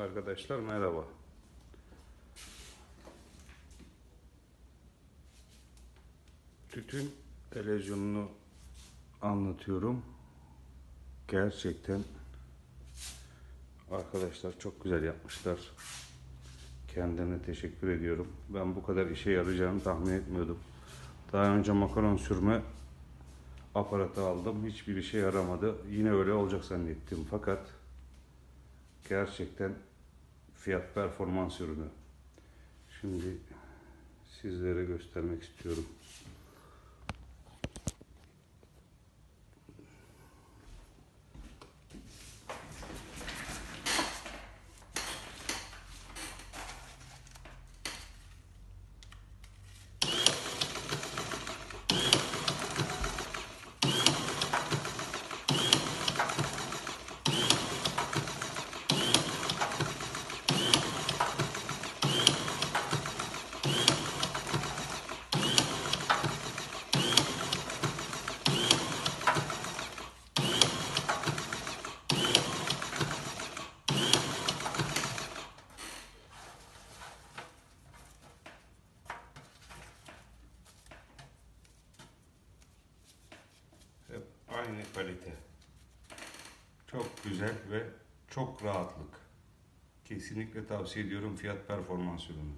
Arkadaşlar merhaba. Tütün televizyonunu anlatıyorum. Gerçekten arkadaşlar çok güzel yapmışlar. Kendilerine teşekkür ediyorum. Ben bu kadar işe yarayacağını tahmin etmiyordum. Daha önce makaron sürme aparatı aldım. Hiçbir işe yaramadı. Yine öyle olacak zannettim. Fakat gerçekten fiyat performans ürünü. Şimdi sizlere göstermek istiyorum. Aynı kalite. Çok güzel ve çok rahatlık. Kesinlikle tavsiye ediyorum fiyat performans ürünü.